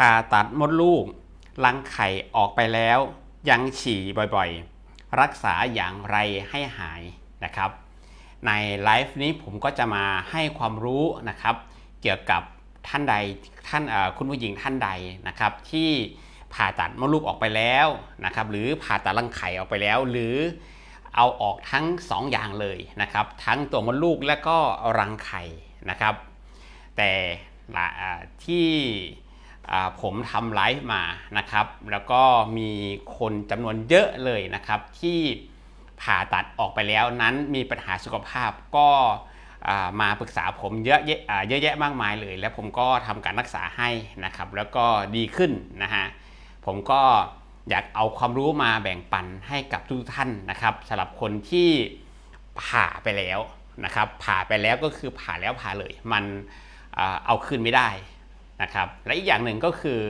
ผ่าตัดมดลูกรังไข่ออกไปแล้ว ยังฉี่บ่อยๆ รักษาอย่างไรให้หายนะครับ ในไลฟ์นี้ผมก็จะมาให้ความรู้นะครับ เกี่ยวกับท่านใดท่านคุณผู้หญิงท่านใดนะครับ ที่ผ่าตัดมดลูกออกไปแล้วนะครับ หรือผ่าตัดรังไข่ออกไปแล้ว หรือเอาออกทั้งสองอย่างเลยนะครับ ทั้งตัวมดลูกและก็รังไข่นะครับ แต่ที่ ผมทำไลฟ์มานะครับ แล้วก็มีคนจำนวนเยอะเลยนะครับ ที่ผ่าตัดออกไปแล้วนั้นมีปัญหาสุขภาพก็มาปรึกษาผมเยอะแยะเยอะแยะมากมายเลย แล้วผมก็ทำการรักษาให้นะครับ แล้วก็ดีขึ้นนะฮะผมก็อยากเอาความรู้มาแบ่งปันให้กับทุกท่านนะครับสำหรับคนที่ผ่าไปแล้วนะครับ ผ่าไปแล้วก็คือผ่าแล้วผ่าเลย มันอเอาคืนไม่ได้ นะครับและอีกอย่างหนึ่งก็คือ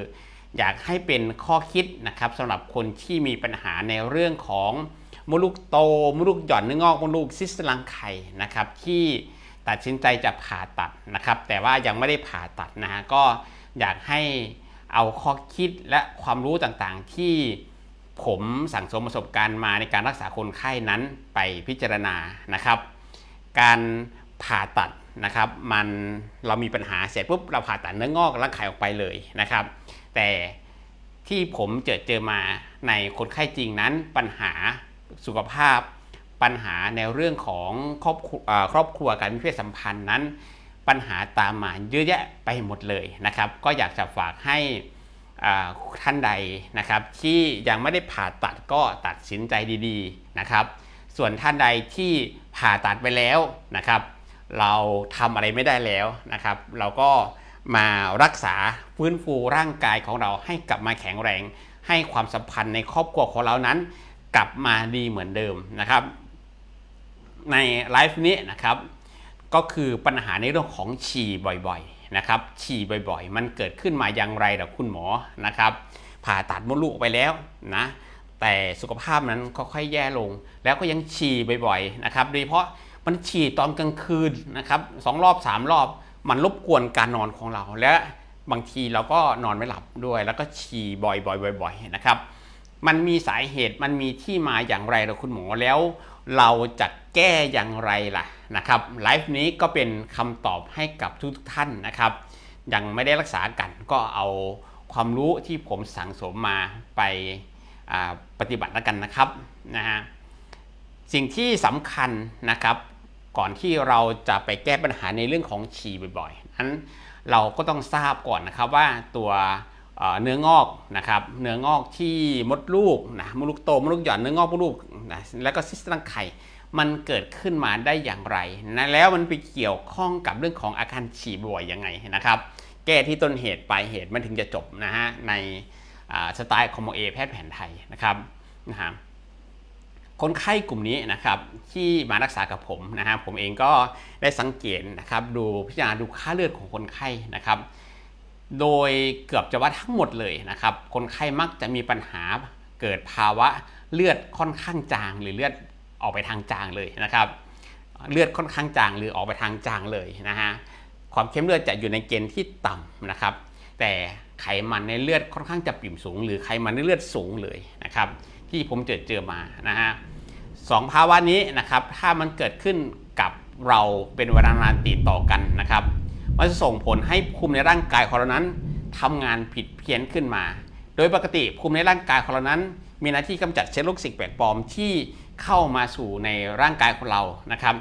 อยากให้เป็นข้อคิดนะครับสำหรับคนที่มีปัญหาในเรื่องของมดลูกโตมดลูกหย่อนเนื้องอกมดลูกซิสต์รังไข่นะครับที่ตัดสินใจจะผ่าตัดนะครับ แต่ว่ายังไม่ได้ผ่าตัดนะฮะก็อยากให้เอาข้อคิดและความรู้ต่างๆ ที่ผมสั่งสมประสบการณ์มาในการรักษาคนไข้นั้นไปพิจารณานะครับ การผ่าตัด นะครับมันเรามีปัญหาเสร็จปุ๊บเราผ่าตัดเนื้องอกรังไข่ออกไปเลยนะครับ แต่ที่ผมเจอเจอมาในคนไข้จริงนั้นปัญหาสุขภาพ ปัญหาในเรื่องของครอบครัวเอ่อครอบครัวการมีเพศสัมพันธ์นั้น ปัญหาตามมาเยอะแยะไปหมดเลยนะครับ ก็อยากจะฝากให้ท่านใดนะครับ ที่ยังไม่ได้ผ่าตัดก็ตัดสินใจดีๆนะครับ ส่วนท่านใดที่ผ่าตัดไปแล้วนะครับ เราทำอะไรไม่ได้แล้วนะครับ เราก็มารักษาฟื้นฟูร่างกายของเราให้กลับมาแข็งแรง ให้ความสัมพันธ์ในครอบครัวของเรานั้น กลับมาดีเหมือนเดิมนะครับ ในไลฟ์นี้นะครับก็คือปัญหาในเรื่องของฉี่บ่อยๆนะครับ ฉี่บ่อยๆ มันเกิดขึ้นมาอย่างไรล่ะคุณหมอนะครับ ผ่าตัดมดลูกไปแล้วนะแต่สุขภาพนั้นค่อยๆแย่ลง แล้วก็ยังฉี่บ่อยๆนะครับโดยเฉพาะ มันฉี่ตอนกลางคืนนะครับสองรอบสามรอบ มันรบกวนการนอนของเรา และบางทีเราก็นอนไม่หลับด้วย แล้วก็ฉี่บ่อยๆบ่อยๆนะครับ มันมีสาเหตุมันมีที่มาอย่างไรล่ะคุณหมอแล้ว เราจะแก้อย่างไรล่ะนะครับไลฟ์นี้ก็เป็นคำตอบให้กับทุกท่านนะครับ ยังไม่ได้รักษากันก็เอาความรู้ที่ผมสั่งสมมาไปปฏิบัติแล้วกันนะครับนะฮะสิ่งที่สำคัญนะครับ ก่อนที่เราจะไปแก้ปัญหาในเรื่องของฉี่บ่อยๆนั้นเราก็ต้องทราบก่อนนะครับว่าตัวเนื้องอกนะครับ เนื้องอกที่มดลูกนะมดลูกโตมดลูกหย่อนเนื้องอกมดลูกนะแล้วก็ซิสตอร์รังไข่มันเกิดขึ้นมาได้อย่างไรนะแล้วมันไปเกี่ยวข้องกับเรื่องของอาการฉี่บ่อยยังไงนะครับ แก้ที่ต้นเหตุปลายเหตุมันถึงจะจบนะฮะในสไตล์คอมโมเอแพทย์แผนไทยนะครับนะฮะ คนไข้กลุ่มนี้นะครับที่มารักษากับผมนะฮะผมเองก็ได้สังเกตนะครับดูพิจารณาดูค่าเลือดของคนไข้นะครับ โดยเกือบจะว่าทั้งหมดเลยนะครับ คนไข้มักจะมีปัญหาเกิดภาวะเลือดค่อนข้างจาง หรือเลือดออกไปทางจางเลยนะครับ เลือดค่อนข้างจางหรือออกไปทางจางเลยนะฮะความเข้มเลือดจะอยู่ในเกณฑ์ที่ต่ำนะครับ แต่ไขมันในเลือดค่อนข้างจะปิ่มสูง หรือไขมันในเลือดสูงเลยนะครับ ที่ผมเจอเจอมานะฮะสองภาวะนี้นะครับถ้ามันเกิดขึ้นกับเราเป็นเวลานานติดต่อกันนะครับ มันจะส่งผลให้ภูมิในร่างกายของเรานั้นทำงานผิดเพี้ยนขึ้นมา โดยปกติภูมิในร่างกายของเรานั้น มีหน้าที่กำจัดเชื้อโรคสิ่งแปลกปลอมที่เข้ามาสู่ในร่างกายของเรานะครับ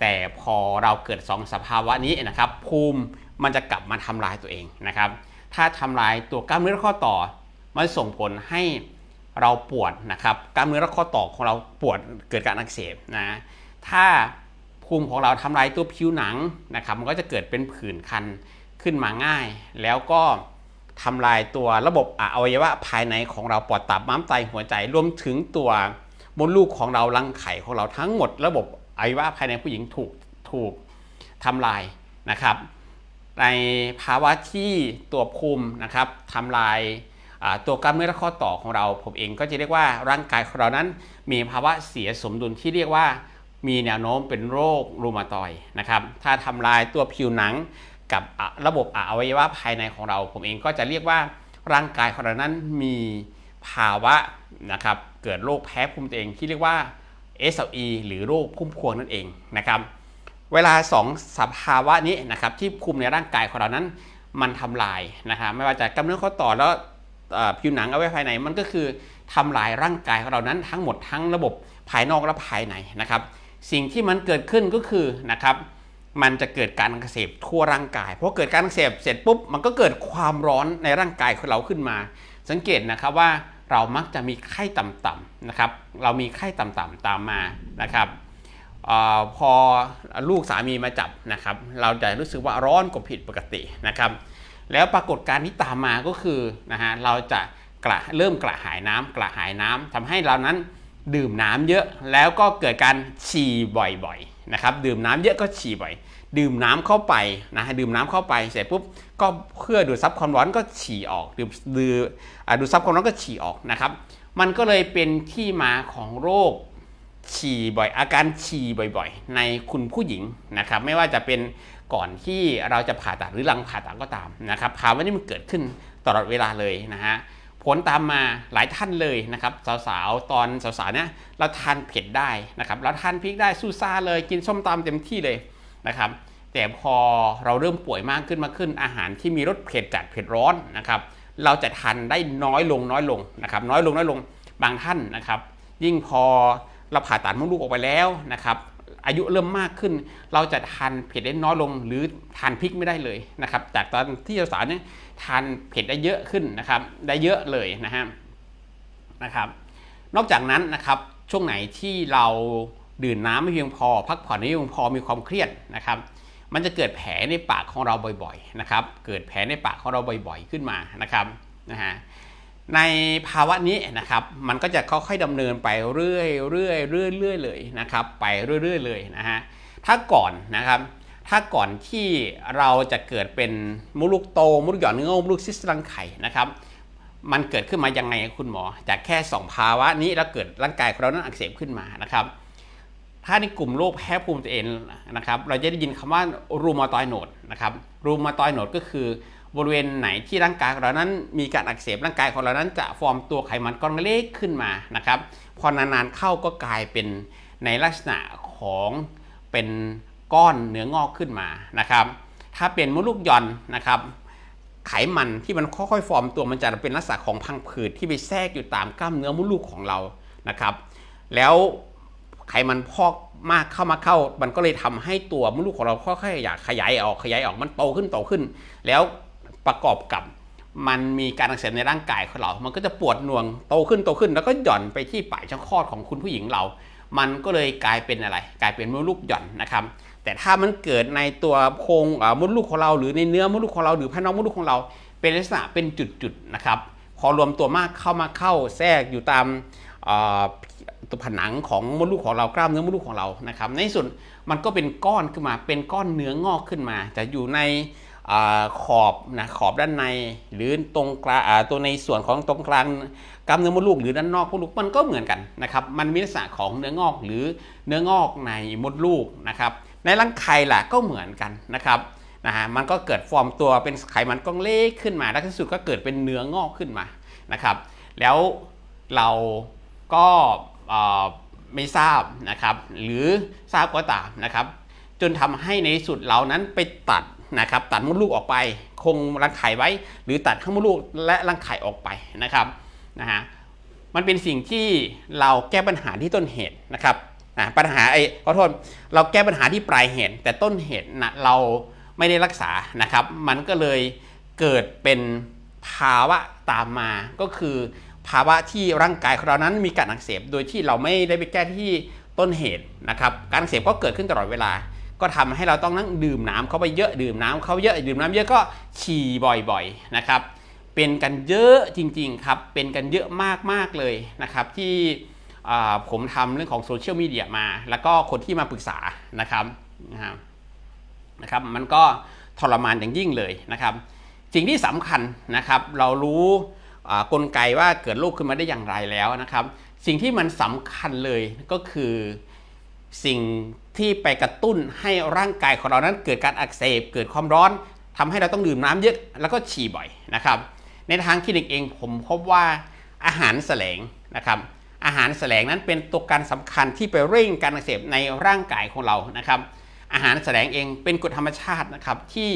แต่พอเราเกิดสองสภาวะนี้นะครับ ภูมิมันจะกลับมาทำลายตัวเองนะครับ ถ้าทำลายตัวกล้ามเนื้อข้อต่อ มันส่งผลให้ เราปวดนะครับกล้ามเนื้อและข้อต่อของเราปวดเกิดการอักเสบนะถ้าภูมิของเราทำลายตัวผิวหนังนะครับมันก็จะเกิดเป็นผื่นคันขึ้นมาง่าย แล้วก็ทำลายตัวระบบอวัยวะภายในของเราปอดตับม้ามไตหัวใจรวมถึงตัวมดลูกของเรารังไข่ของเราทั้งหมด ระบบอวัยวะภายในผู้หญิงถูกถูกทำลายนะครับ ในภาวะที่ตัวภูมินะครับทำลาย ตัวกล้ามเนื้อและข้อต่อของเรา ผมเองก็จะเรียกว่าร่างกายของเรานั้น มีภาวะเสียสมดุลที่เรียกว่า มีแนวโน้มเป็นโรครูมาตอยนะครับ ถ้าทำลายตัวผิวหนังกับะระบบอวัยวะภายในของเรา ผมเองก็จะเรียกว่าร่างกายของเรานั้นมีภาวะนะครับเกิดโรคแพ้ภูมิตัวเองที่เรียกว่า SLE หรือโรคพุ่มพวงนั่นเองนะครับเวลาสองสภาวะนี้นะครับที่คุมในร่างกายของเรานั้น มันทำลายนะครับไม่ว่าจะกล้ามเนื้อข้อต่อแล้ว ผิวหนังเอาไว้ภายในมันก็คือทำลายร่างกายของเรานั้นทั้งหมดทั้งระบบภายนอกและภายในนะครับ สิ่งที่มันเกิดขึ้นก็คือนะครับมันจะเกิดการอักเสบทั่วร่างกายเพราะเกิดการอักเสบเสร็จปุ๊บมันก็เกิดความร้อนในร่างกายของเราขึ้นมา สังเกตนะครับว่าเรามักจะมีไข้ต่ำๆนะครับ เรามีไข้ต่ำๆตามมานะครับออพอลูกสามีมาจับนะครับ เราจะรู้สึกว่าร้อนกว่าผิดปกตินะครับ แล้วปรากฏการณ์ที่ตามมาก็คือนะฮะเราจะกระเริ่มกระหายน้ำกระหายน้ำทำให้เรานั้นดื่มน้ำเยอะแล้วก็เกิดการฉี่บ่อยๆนะครับดื่มน้ำเยอะก็ฉี่บ่อย ดื่มน้ำเข้าไปนะฮะดื่มน้ำเข้าไปเสร็จปุ๊บก็เพื่อดูดซับความร้อนก็ฉี่ออก ดื่มดื่มดูดซับความร้อนก็ฉี่ออกนะครับ มันก็เลยเป็นที่มาของโรคฉี่บ่อย อาการฉี่บ่อยๆ ในคุณผู้หญิงนะครับ ไม่ว่าจะเป็น ก่อนที่เราจะผ่าตัดหรือหลังผ่าตัดก็ตามนะครับภาวะนี้มันเกิดขึ้นตลอดเวลาเลยนะฮะผลตามมาหลายท่านเลยนะครับสาวๆตอนสาวๆเนี่ยเราทานเผ็ดได้นะครับเราทานพริกได้สู้ซ่าเลยกินส้มตำเต็มที่เลยนะครับแต่พอเราเริ่มป่วยมากขึ้นมากขึ้น อาหารที่มีรสเผ็ดจัดเผ็ดร้อนนะครับเราจะทานได้น้อยลงน้อยลงนะครับน้อยลงน้อยลงบางท่านนะครับ ยิ่งพอเราผ่าตัดมดลูกออกไปแล้วนะครับ อายุเริ่มมากขึ้น เราจะทานเผ็ดได้น้อยลง หรือทานพริกไม่ได้เลยนะครับ จากตอนที่สาวเนี่ยทานเผ็ดได้เยอะขึ้นนะครับ ได้เยอะเลยนะฮะนะครับ นอกจากนั้นนะครับช่วงไหนที่เราดื่มน้ำไม่เพียงพอ พักผ่อนไม่เพียงพอมีความเครียดนะครับ มันจะเกิดแผลในปากของเราบ่อยๆนะครับ เกิดแผลในปากของเราบ่อยๆขึ้นมานะครับนะฮะ ในภาวะนี้นะครับ มันก็จะค่อยๆดำเนินไปเรื่อยๆเรื่อยๆเรื่อยๆเลยนะครับ ไปเรื่อยๆเลยนะฮะ ถ้าก่อนนะครับ ถ้าก่อนที่เราจะเกิดเป็นมดลูกโตมดลูกหย่อนเนื้องอมดลูกซิสรังไข่นะครับ มันเกิดขึ้นมายังไงคุณหมอ จากแค่ 2 ภาวะนี้แล้วเกิดร่างกายของเรานั้นอักเสบขึ้นมานะครับ ถ้าในกลุ่มโรคแพ้ภูมิตัวเองนะครับ เราจะได้ยินคำว่ารูมาตอยโนดนะครับ รูมาตอยโนดก็คือ บริเวณไหนที่ร่างกายของเรานั้นมีการอักเสบร่างกายของเรานั้นจะฟอร์มตัวไขมันก้อนเล็กขึ้นมานะครับพอนานๆเข้าก็กลายเป็นในลักษณะของเป็นก้อนเนื้องอกขึ้นมานะครับ ถ้าเป็นมดลูกย่อนนะครับไขมันที่มันค่อยๆฟอร์มตัวมันจะเป็นลักษณะของพังผืดที่ไปแทรกอยู่ตามกล้ามเนื้อมดลูกของเรานะครับ แล้วไขมันพอกมากเข้ามาเข้า มันก็เลยทำให้ตัวมดลูกของเราค่อยๆอยากขยายออกขยายออกมันโตขึ้นโตขึ้น แล้ว ประกอบกับ มันมีการอักเสบในร่างกายของเรา มันก็จะปวดหน่วงโตขึ้นโตขึ้น แล้วก็หย่อนไปที่ปลายช่องคลอดของคุณผู้หญิงเรา มันก็เลยกลายเป็นอะไร กลายเป็นมดลูกหย่อนนะครับ แต่ถ้ามันเกิดในตัวโครงมดลูกของเราหรือในเนื้อมดลูกของเราหรือภายนอกมดลูกของเรา เป็นลักษณะเป็นจุดๆนะครับพอรวมตัวมากเข้ามาเข้าแทรกอยู่ตามตัวผนังของมดลูกของเรากล้ามเนื้อมดลูกของเรานะครับในที่สุดมันก็เป็นก้อนขึ้นมาเป็นก้อนเนื้องอกขึ้นมา จะอยู่ใน อขอบนะขอบด้านใน หรือตรงกลางตัวในส่วนของตรงกลางกล้ามเนื้อมดลูกหรือด้านนอกมดลูกมันก็เหมือนกันนะครับมันมีลักษณะของเนื้องอกหรือเนื้องอกในมดลูกนะครับในรังไข่ล่ะก็เหมือนกันนะครับนะฮะมันก็เกิดฟอร์มตัวเป็นไขมันก้อนเล็กขึ้นมาแล้วที่สุดก็เกิดเป็นเนื้องอกขึ้นมานะครับ แล้วเราก็ไม่ทราบนะครับ หรือทราบก็ตามนะครับ จนทำให้ในสุดเรานั้นไปตัด นะครับตัดมดลูกออกไป คงรังไข่ไว้ หรือตัดทั้งมดลูกและรังไข่ออกไปนะครับนะฮะมันเป็นสิ่งที่เราแก้ปัญหาที่ต้นเหตุนะครับปัญหาไอ้ขอโทษเราแก้ปัญหาที่ปลายเหตุ แต่ต้นเหตุนะเราไม่ได้รักษานะครับ มันก็เลยเกิดเป็นภาวะตามมาก็คือ ภาวะที่ร่างกายของเรานั้นมีการอักเสบโดยที่เราไม่ได้ไปแก้ที่ต้นเหตุนะครับ การอักเสบก็เกิดขึ้นตลอดเวลา ก็ทำให้เราต้องนั่งดื่มน้ำเข้าไปเยอะดื่มน้ำเข้าเยอะดื่มน้ำเยอะก็ฉี่บ่อยๆนะครับ เป็นกันเยอะจริงๆครับ เป็นกันเยอะมากๆเลยนะครับ ที่ผมทำเรื่องของโซเชียลมีเดียมา แล้วก็คนที่มาปรึกษานะครับนะครับนะครับมันก็ทรมานอย่างยิ่งเลยนะครับ สิ่งที่สำคัญนะครับ เรารู้กลไกว่าเกิดโรคขึ้นมาได้อย่างไรแล้วนะครับ สิ่งที่มันสำคัญเลยก็คือ สิ่งที่ไปกระตุ้นให้ร่างกายของเรานั้นเกิดการอักเสบเกิดความร้อนทำให้เราต้องดื่มน้ำเยอะแล้วก็ฉี่บ่อยนะครับ ในทางคลินิกเองผมพบว่าอาหารแสลงนะครับอาหารแสลงนั้นเป็นตัวการสำคัญที่ไปเร่งการอักเสบในร่างกายของเรานะครับ อาหารแสลงเองเป็นกฎธรรมชาตินะครับที่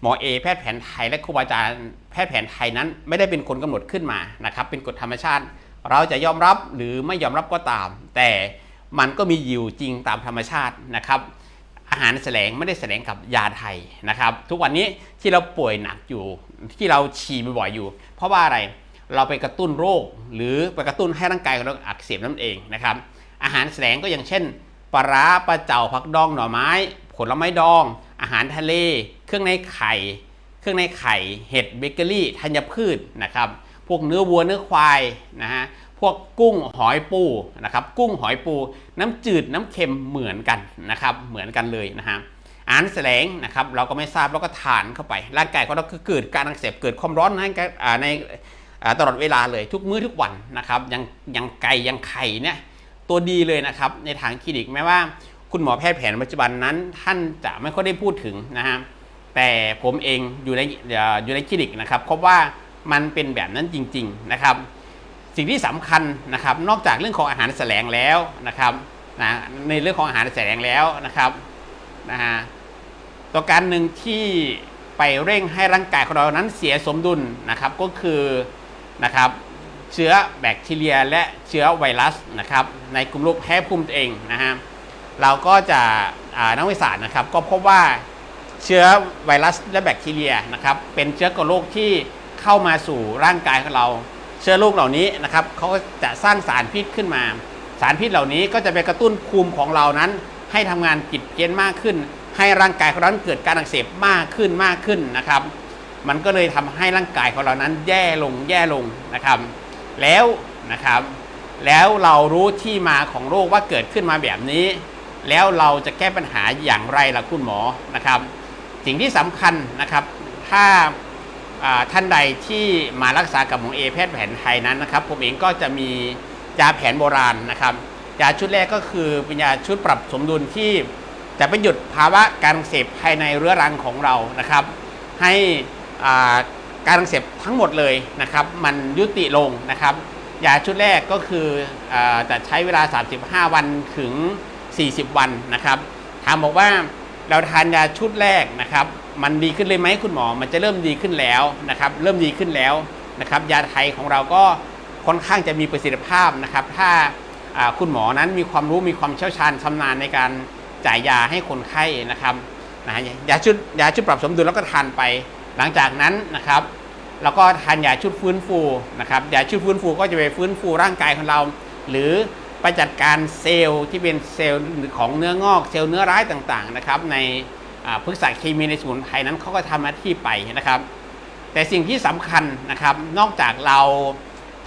หมอเอแพทย์แผนไทยและครูบาอาจารย์แพทย์แผนไทยนั้นไม่ได้เป็นคนกำหนดขึ้นมานะครับ เป็นกฎธรรมชาติ เราจะยอมรับหรือไม่ยอมรับก็ตาม แต่ มันก็มีอยู่จริงตามธรรมชาตินะครับ อาหารแสลงไม่ได้แสลงกับยาไทยนะครับ ทุกวันนี้ที่เราป่วยหนักอยู่ ที่เราฉี่บ่อยอยู่ เพราะว่าอะไรเราไปกระตุ้นโรค หรือไปกระตุ้นให้ร่างกายของเราอักเสบนั่นเองนะครับ อาหารแสลงก็อย่างเช่นปลาร้าปลาเจ่าผักดองหน่อไม้ ผลไม้ดอง อาหารทะเล เครื่องในไข่ เครื่องในไข่ เห็ดเบเกอรี่ธัญพืชนะครับ พวกเนื้อวัวเนื้อควายนะฮะ วกกุ้งหอยปูนะครับกุ้งหอยปู น้ำจืดน้ำเค็มเหมือนกันนะครับเหมือนกันเลยนะฮะอาหารแสลงนะครับเราก็ไม่ทราบเราก็ทานเข้าไปร่างกายของเราเกิดการอักเสบเกิดความร้อนในอ่าในตลอดเวลาเลยทุกมื้อทุกวันนะครับยังยังไก่ยังไข่เนี่ยตัวดีเลยนะครับในทางคลินิกแม้ว่า คุณหมอแพทย์แผนปัจจุบันนั้น ท่านจะไม่ค่อยได้พูดถึงนะฮะแต่ผมเองอยู่ในเอ่ออยู่ในคลินิกนะครับพบว่ามันเป็นแบบนั้นจริง ๆนะครับ สิ่งที่สำคัญนะครับนอกจากเรื่องของอาหารแสลงแล้วนะครับนะในเรื่องของอาหารแสลงแล้วนะครับนะฮะตัวการหนึ่งที่ไปเร่งให้ร่างกายของเรานั้นเสียสมดุลนะครับก็คือนะครับเชื้อแบคทีเรียและเชื้อไวรัสนะครับในกลุ่มโรคแพ้ภูมิตัวเองนะฮะเราก็จะนักวิทยาศาสตร์นะครับก็พบว่าเชื้อไวรัสและแบคทีเรียนะครับเป็นเชื้อก่อโรคที่เข้ามาสู่ร่างกายของเรา เชื้อโรคเหล่านี้นะครับเขาจะสร้างสารพิษขึ้นมา สารพิษเหล่านี้ก็จะไปกระตุ้นภูมิของเรานั้น ให้ทำงานผิดเกณฑ์มากขึ้น ให้ร่างกายของเรานั้นเกิดการอักเสบมากขึ้นมากขึ้นนะครับ มันก็เลยทำให้ร่างกายของเรานั้นแย่ลงแย่ลงนะครับ แล้วนะครับ แล้วเรารู้ที่มาของโรคว่าเกิดขึ้นมาแบบนี้ แล้วเราจะแก้ปัญหาอย่างไรล่ะคุณหมอนะครับ สิ่งที่สำคัญนะครับ ถ้า ท่านใดที่มารักษากับหมอเอแพทย์แผนไทยนั้นนะครับ ผมเองก็จะมียาแผนโบราณนะครับยาชุดแรกก็คือเป็นยาชุดปรับสมดุลที่จะไปหยุดภาวะการอักเสพภายในเรื้อรังของเรานะครับ ให้การอักเสบทั้งหมดเลยนะครับ มันยุติลงนะครับยาชุดแรกก็คืออจะใช้เวลา 35 วันถึง 40 วันนะครับถามบอกว่าเราทานยาชุดแรกนะครับ มันดีขึ้นเลยไหมคุณหมอ มันจะเริ่มดีขึ้นแล้วนะครับ เริ่มดีขึ้นแล้วนะครับ ยาไทยของเราก็ค่อนข้างจะมีประสิทธิภาพนะครับ ถ้าคุณหมอนั้นมีความรู้มีความเชี่ยวชาญชำนาญในการจ่ายยาให้คนไข้นะครับนะฮะยาชุดยาชุดปรับสมดุลแล้วก็ทานไป หลังจากนั้นนะครับแล้วก็ทานยาชุดฟื้นฟูนะครับยาชุดฟื้นฟูก็จะไปฟื้นฟูร่างกายของเรา หรือไปจัดการเซลล์ที่เป็นเซลล์ของเนื้องอก เซลล์เนื้อร้ายต่างๆนะครับใน พฤกษเคมีในสมุนไพรนั้นเขาก็ทำหน้าที่ไปนะครับ แต่สิ่งที่สำคัญนะครับ นอกจากเรา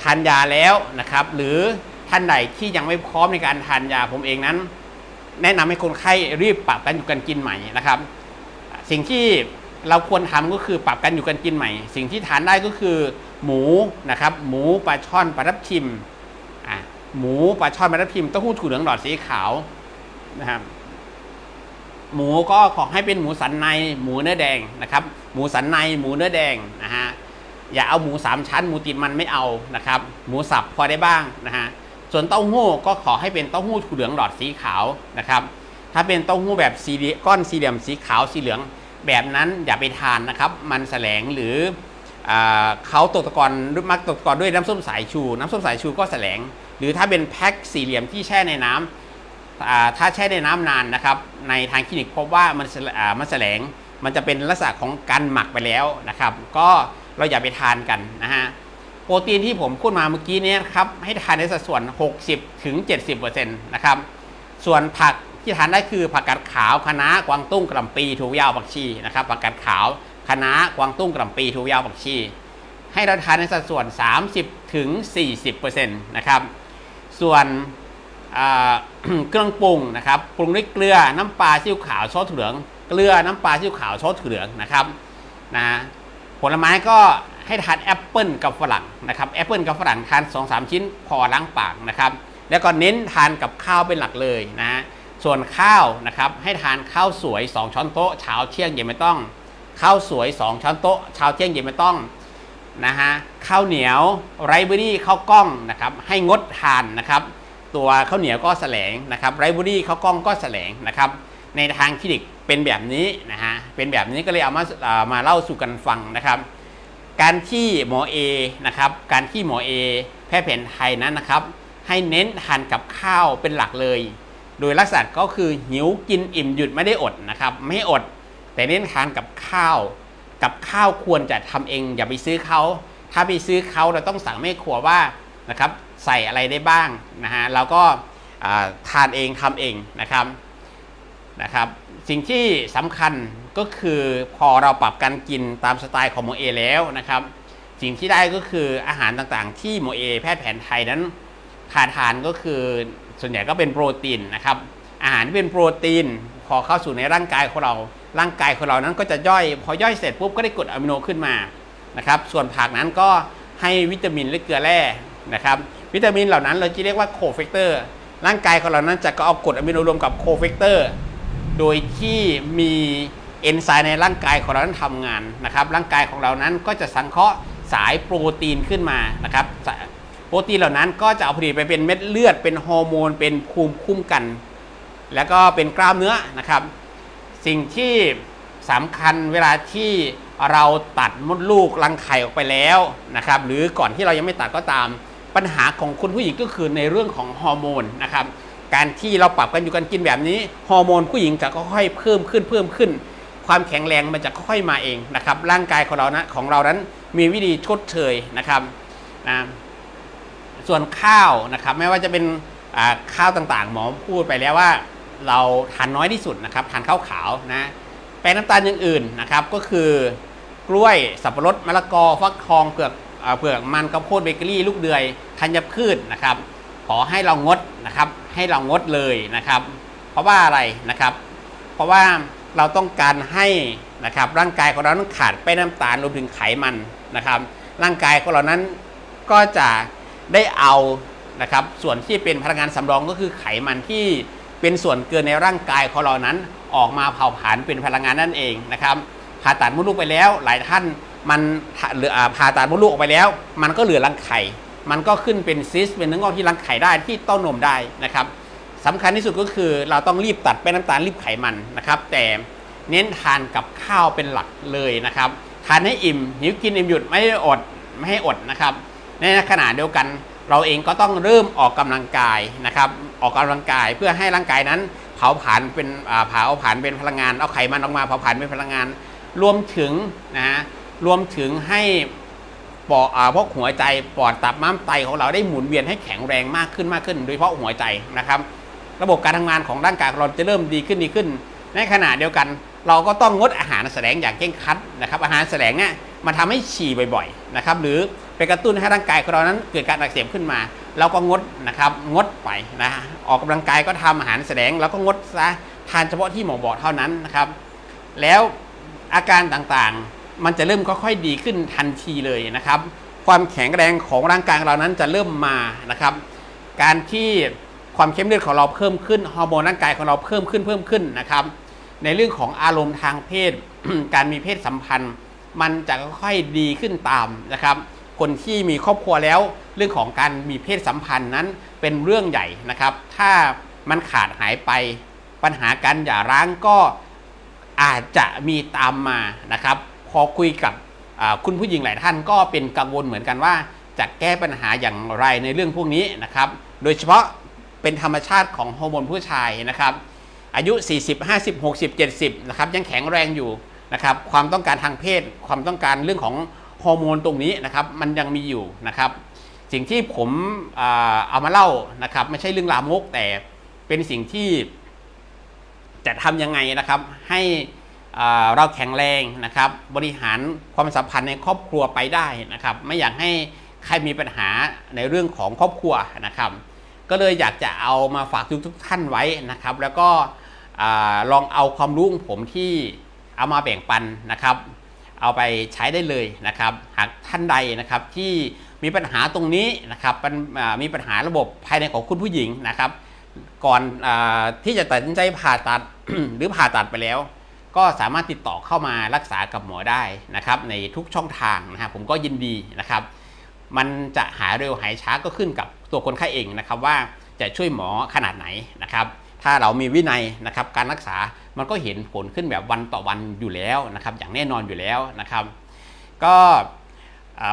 ทานยาแล้วนะครับ หรือท่านใดที่ยังไม่พร้อมในการทานยาผมเองนั้น แนะนำให้คนไข้รีบปรับกันอยู่กันกินใหม่นะครับ สิ่งที่เราควรทำก็คือปรับกันอยู่กันกินใหม่ สิ่งที่ทานได้ก็คือ หมูนะครับ หมูปลาช่อนปลาทับทิมหมูปลาช่อนปลาทับทิมเต้าหู้ถั่วเหลืองหลอดสีขาวนะครับ หมูก็ขอให้เป็นหมูสันใน หมูเนื้อแดงนะครับ หมูสันในหมูเนื้อแดงนะฮะอย่าเอาหมูสามชั้นหมูติดมันไม่เอานะครับ หมูสับพอได้บ้างนะฮะส่วนเต้าหู้ก็ขอให้เป็นเต้าหู้ถั่วเหลืองหลอดสีขาวนะครับ ถ้าเป็นเต้าหู้แบบสีดีก้อนสี่เหลี่ยมสีขาวสีเหลือง แบบนั้นอย่าไปทานนะครับ มันแสลงหรืออเขาตกตะกอนมักตกตะกอนด้วยน้ำส้มสายชู น้ำส้มสายชูก็แสลง หรือถ้าเป็นแพ็คสี่เหลี่ยมที่แช่ในน้ำอ่า ถ้าแช่ในน้ำนานนะครับ ในทางคลินิกพบว่ามันแสลอ่ามันแสลงมันจะเป็นลักษณะของการหมักไปแล้วนะครับ ก็เราอย่าไปทานกันนะฮะโปรตีนที่ผมพูดมาเมื่อกี้นี้ครับให้ทานในสัดส่วน 60ถึง70%นะครับส่วนผักที่ทานได้คือผักกาดขาวคะน้ากวางตุ้งกระล่ำปีถั่วยาวผักชีนะครับผักกาดขาวคะน้ากวางตุ้งกระล่ำปีถั่วยาวผักชี ให้เราทานในสัดส่วน 30ถึง40%นะครับส่วน เครื่องปรุงนะครับปรุงด้วยเกลือน้ำปลาซีอิ๊วขาวซอสถั่วเหลือง เกลือน้ำปลาซีอิ๊วขาวซอสถั่วเหลืองนะครับนะผลไม้ก็ให้ทานแอปเปิลกับฝรั่งนะครับแอปเปิลกับฝรั่งทาน2อสชิ้นพอล้างปากนะครับ แล้วก็เน้นทานกับข้าวเป็นหลักเลยนะฮะส่วนข้าวนะครับให้ทานข้าวสวย 2 ช้อนโต๊ะเช้าเที่ยงเย็นไม่ต้องข้าวสวย 2 ช้อนโต๊ะเช้าเที่ยงเย็นไม่ต้องนะฮะข้าวเหนียวไรเบอรี่ข้าวกล้องนะครับให้งดทานนะครับ ตัวข้าวเหนียวก็แสลงนะครับไรบอรี่ข้าวกล้องก็แสลงนะครับในทางคลินิกเป็นแบบนี้นะฮะเป็นแบบนี้ก็เลยเอามาเอ่อมาเล่าสู่กันฟังนะครับ การที่หมอเอนะครับการที่หมอเอแพทย์แผนไทยนั้นนะครับ ให้เน้นทานกับข้าวเป็นหลักเลย โดยลักษณะก็คือหิวกินอิ่มหยุดไม่ได้อดนะครับ ไม่อด แต่เน้นทานกับข้าว กับข้าวควรจะทำเองอย่าไปซื้อเขาถ้าไปซื้อเขาเราต้องสั่งแม่ครัวว่านะครับ ใส่อะไรได้บ้างนะฮะเราก็ทานเองทำเองนะครับนะครับสิ่งที่สำคัญก็คือพอเราปรับการกินตามสไตล์ของหมอเอแล้วนะครับ สิ่งที่ได้ก็คืออาหารต่างๆ ที่หมอเอแพทย์แผนไทยนั้นทานทานก็คือส่วนใหญ่ก็เป็นโปรตีนนะครับอาหารที่เป็นโปรตีนพอเข้าสู่ในร่างกายของเรา ร่างกายของเรานั้นก็จะย่อย พอย่อยเสร็จปุ๊บก็ได้กรดอะมิโนขึ้นมานะครับ ส่วนผักนั้นก็ให้วิตามินและเกลือแร่นะครับ วิตามินเหล่านั้นเราจะเรียกว่าโคเฟกเตอร์ร่างกายของเรานั้นจะก็เอากรดอะมิโนรวมกับโคเฟกเตอร์โดยที่มีเอนไซม์ในร่างกายของเรานั้นทำงานนะครับ ร่างกายของเรานั้นก็จะสังเคราะห์สายโปรตีนขึ้นมานะครับ โปรตีนเหล่านั้นก็จะเอาผลิตไปเป็นเม็ดเลือด เป็นฮอร์โมน เป็นภูมิคุ้มกัน แล้วก็เป็นกล้ามเนื้อนะครับ สิ่งที่สำคัญเวลาที่เราตัดมดลูกรังไข่ออกไปแล้วนะครับ หรือก่อนที่เรายังไม่ตัดก็ตาม ปัญหาของคุณผู้หญิงก็คือในเรื่องของฮอร์โมนนะครับการที่เราปรับกันอยู่กันกินแบบนี้ฮอร์โมนผู้หญิงจะค่อยๆเพิ่มขึ้นเพิ่มขึ้น ความแข็งแรงมันจะค่อยๆมาเองนะครับร่างกายของเรานะของเรานั้นมีวิธีชดเชยนะครับนะส่วนข้าวนะครับไม่ว่าจะเป็นข้าวต่างๆ หมอพูดไปแล้วว่า เราทานน้อยที่สุดนะครับทานข้าวขาวนะแป้งน้ำตาลอย่างอื่นนะครับก็คือกล้วยสับปะรดมะละกอฟักทองเผือก เผือกมันข้าวโพดเบเกอรี่ลูกเดือยธัญพืชนะครับ ขอให้เรางดนะครับ ให้เรางดเลยนะครับ เพราะว่าอะไรนะครับ เพราะว่าเราต้องการให้นะครับร่างกายของเรานั้นขาดแป้งน้ำตาลรวมถึงไขมันนะครับ ร่างกายของเรานั้นก็จะได้เอานะครับ ส่วนที่เป็นพลังงานสำรองก็คือไขมันที่เป็นส่วนเกินในร่างกายของเรานั้น ออกมาเผาผลาญเป็นพลังงานนั่นเองนะครับผ่าตัดมดลูกไปแล้วหลายท่าน มันเหลืออ่าผ่าตัดมดลูกออกไปแล้ว มันก็เหลือรังไข่ มันก็ขึ้นเป็นซิสเป็นเนื้องอกที่รังไข่ได้ที่เต้านมได้นะครับสำคัญที่สุดก็คือเราต้องรีบตัดแป้งน้ำตาลรีบไขมันนะครับ แต่เน้นทานกับข้าวเป็นหลักเลยนะครับทานให้อิ่มหิวกินอิ่มหยุดไม่ได้อดไม่ให้อดนะครับ ในขณะเดียวกัน เราเองก็ต้องเริ่มออกกำลังกายนะครับ ออกกำลังกายเพื่อให้ร่างกายนั้น เผาผลาญเป็นเผาผลาญเป็นพลังงานเอาไขมันออกมาเผาผลาญเป็นพลังงาน รวมถึงนะฮะ รวมถึงให้ปอดพวกหัวใจปอดตับม้ามไตของเราได้หมุนเวียนให้แข็งแรงมากขึ้นมากขึ้น โดยเฉพาะหัวใจนะครับ ระบบการทำงานของร่างกายของเราจะเริ่มดีขึ้นดีขึ้น ในขณะเดียวกัน เราก็ต้องงดอาหารแสลงอย่างเคร่งครัดนะครับ อาหารแสลงเนี่ยมันทำให้ฉี่บ่อยๆนะครับหรือไปกระตุ้นให้ร่างกายของเรานั้นเกิดการอักเสบขึ้นมาเราก็งดนะครับงดไปนะออกกำลังกายก็ทำอาหารแสลงแล้วก็งดซะทานเฉพาะที่หมอบอกเท่านั้นนะครับ แล้วอาการต่างๆ มันจะเริ่มค่อยๆดีขึ้นทันทีเลยนะครับ ความแข็งแรงของร่างกายเรานั้นจะเริ่มมานะครับ การที่ความเข้มเลือดของเราเพิ่มขึ้นฮอร์โมนร่างกายของเราเพิ่มขึ้นเพิ่มขึ้นนะครับ ในเรื่องของอารมณ์ทางเพศ การมีเพศสัมพันธ์ มันจะค่อยๆดีขึ้นตามนะครับ คนที่มีครอบครัวแล้ว เรื่องของการมีเพศสัมพันธ์นั้นเป็นเรื่องใหญ่นะครับ ถ้ามันขาดหายไป ปัญหาการหย่าร้างก็อาจจะมีตามมานะครับ พอคุยกับคุณผู้หญิงหลายท่านก็เป็นกังวลเหมือนกันว่า จะแก้ปัญหาอย่างไรในเรื่องพวกนี้นะครับ โดยเฉพาะเป็นธรรมชาติของฮอร์โมนผู้ชายนะครับ อายุ 40 50 60 70 นะครับ ยังแข็งแรงอยู่นะครับ ความต้องการทางเพศ ความต้องการเรื่องของฮอร์โมนตรงนี้นะครับ มันยังมีอยู่นะครับ สิ่งที่ผมเอามาเล่านะครับ ไม่ใช่เรื่องลามกแต่เป็นสิ่งที่จะทำยังไงนะครับ ให้ เราแข็งแรงนะครับบริหารความสัมพันธ์ในครอบครัวไปได้นะครับ ไม่อยากให้ใครมีปัญหาในเรื่องของครอบครัวนะครับ ก็เลยอยากจะเอามาฝากทุกทุกท่านไว้นะครับ แล้วก็ลองเอาความรู้ของผมที่เอามาแบ่งปันนะครับ เอาไปใช้ได้เลยนะครับ หากท่านใดนะครับที่มีปัญหาตรงนี้นะครับมีปัญหาระบบภายในของคุณผู้หญิงนะครับ ก่อนอที่จะตัดสินใจผ่าตัดหรือผ่าตัดไปแล้ว ก็สามารถติดต่อเข้ามารักษากับหมอได้นะครับในทุกช่องทางนะฮะผมก็ยินดีนะครับ มันจะหายเร็วหายช้าก็ขึ้นกับตัวคนไข้เองนะครับว่าจะช่วยหมอขนาดไหนนะครับ ถ้าเรามีวินัยนะครับการรักษามันก็เห็นผลขึ้นแบบวันต่อวันอยู่แล้วนะครับ อย่างแน่นอนอยู่แล้วนะครับ ก็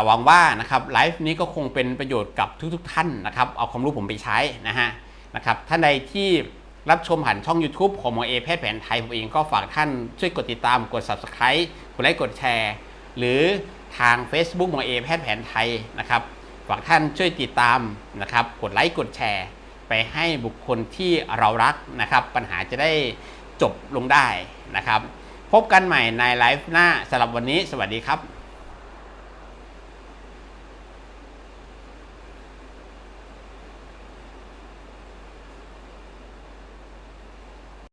หวังว่านะครับไลฟ์นี้ก็คงเป็นประโยชน์กับทุกๆท่านนะครับ เอาความรู้ผมไปใช้นะฮะนะครับท่านใดที่ รับชมผ่านช่อง YouTube ของหมอเอแพทย์แผนไทยผมเองก็ฝากท่านช่วยกดติดตามกด Subscribe กดไลค์กดแชร์ หรือทาง Facebook หมอเอแพทย์แผนไทยนะครับฝากท่านช่วยติดตามนะครับกดไลค์กดแชร์ ไปให้บุคคลที่เรารักนะครับ ปัญหาจะได้จบลงได้นะครับ พบกันใหม่ในไลฟ์หน้าสำหรับวันนี้ สวัสดีครับ